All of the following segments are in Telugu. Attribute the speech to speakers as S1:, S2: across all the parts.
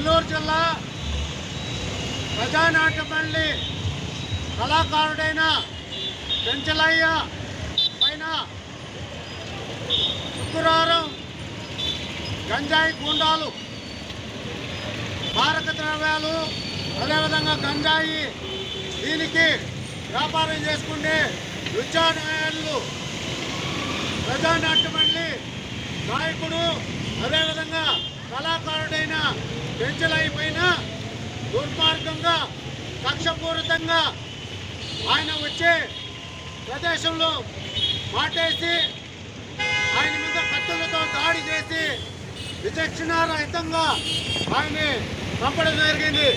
S1: జిల్లా ప్రజానాట్యమండలి కళాకారుడైన పెంచలయ్య పైన శుక్రవారం గంజాయి గుండాలు మారక ద్రవ్యాలు అదేవిధంగా గంజాయి దీనికి వ్యాపారం చేసుకునే విద్యానాయాలు ప్రజానాట్యమండలి నాయకుడు అదేవిధంగా కళాకారుడైన పెంచలైపోయిన పైన దుర్మార్గంగా కక్షపూరితంగా ఆయన వచ్చే ప్రదేశంలో మాటేసి ఆయన మీద కత్తులతో దాడి చేసి విచక్షణారహితంగా ఆయన్ని చంపడం జరిగింది.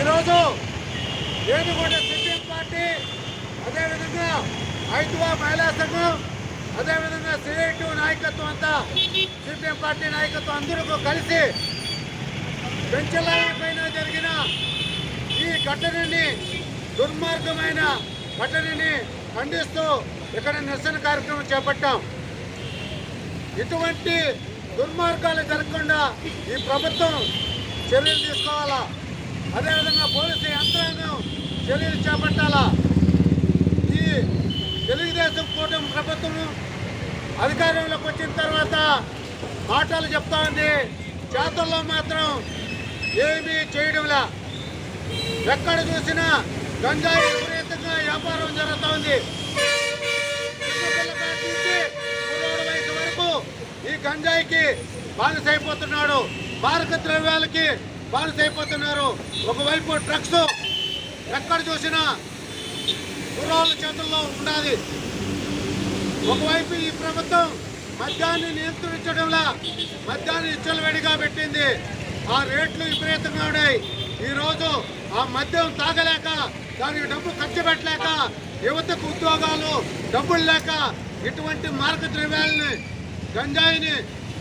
S1: ఈరోజు ఏనుగోడ సిపిఎం పార్టీ అదేవిధంగా ఐదువా మహిళా సంఘం అదేవిధంగా సిఐటి నాయకత్వం అంతా సిపిఎం పార్టీ నాయకత్వం అందరూ కలిసి పెంచలాయి పైన జరిగిన ఈ ఘటనని దుర్మార్గమైన ఘటనని ఖండిస్తూ ఇక్కడ నిరసన కార్యక్రమం చేపట్టాం. ఇటువంటి దుర్మార్గాలు జరగకుండా ఈ ప్రభుత్వం చర్యలు తీసుకోవాలా? అదేవిధంగా పోలీసు యంత్రాంగం చర్యలు చేపట్టాలా? తెలుగుదేశం కూటమి ప్రభుత్వం అధికారంలోకి వచ్చిన తర్వాత మాటలు చెప్తా ఉంది. చేతల్లో మాత్రం ఏమీ చేయడంలా. ఎక్కడ చూసినా గంజాయి విపరీతంగా వ్యాపారం జరుగుతూ ఉంది. వయసు వరకు ఈ గంజాయికి బానిసైపోతున్నాడు. మారక ద్రవ్యాలకి బానిసైపోతున్నారు. ఒకవైపు ట్రక్స్ ఎక్కడ చూసినా కుర్రాళ్ళ చేతుల్లో ఉండాలి. ఒకవైపు ఈ ప్రభుత్వం మద్యాన్ని నియంత్రించడంలా మద్యాన్ని ఇచ్చలవేడిగా పెట్టింది. ఆ రేట్లు విపరీతంగా ఉన్నాయి. ఈ రోజు ఆ మద్యం తాగలేక దానికి డబ్బు ఖర్చు పెట్టలేక యువతకు ఉద్యోగాలు డబ్బులు లేక ఇటువంటి మార్గ ద్రవ్యాలని గంజాయిని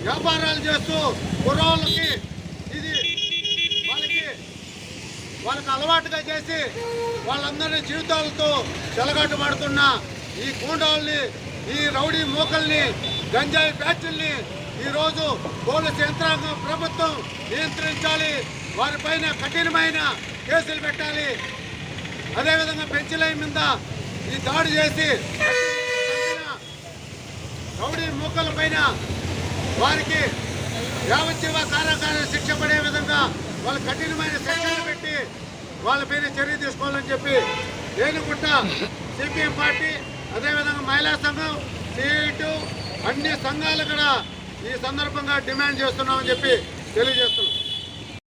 S1: వ్యాపారాలు చేస్తూ కుర్రాళ్ళకి వాళ్ళకి అలవాటుగా చేసి వాళ్ళందరి జీవితాలతో చెలగాటమాడుతున్న ఈ గూండాల్ని ఈ రౌడీ మోకల్ని గంజాయి ఫ్యాక్టరీని ఈరోజు పోలీసు యంత్రాంగం ప్రభుత్వం నియంత్రించాలి. వారిపైన కఠినమైన కేసులు పెట్టాలి. అదేవిధంగా పెంచలై మీద ఈ దాడి చేసి రౌడీ మూకల పైన వారికి యావజ్జీవ కారాగార శిక్ష పడే విధంగా వాళ్ళు కఠినమైన శిక్షలు పెట్టి వాళ్ళ పైన చర్య తీసుకోవాలని చెప్పి ఏనుగుంట సిపిఎం పార్టీ అదేవిధంగా మహిళా సంఘం సిఐటు అన్ని సంఘాలు కూడా ఈ సందర్భంగా డిమాండ్ చేస్తున్నామని చెప్పి తెలియజేస్తున్నాం.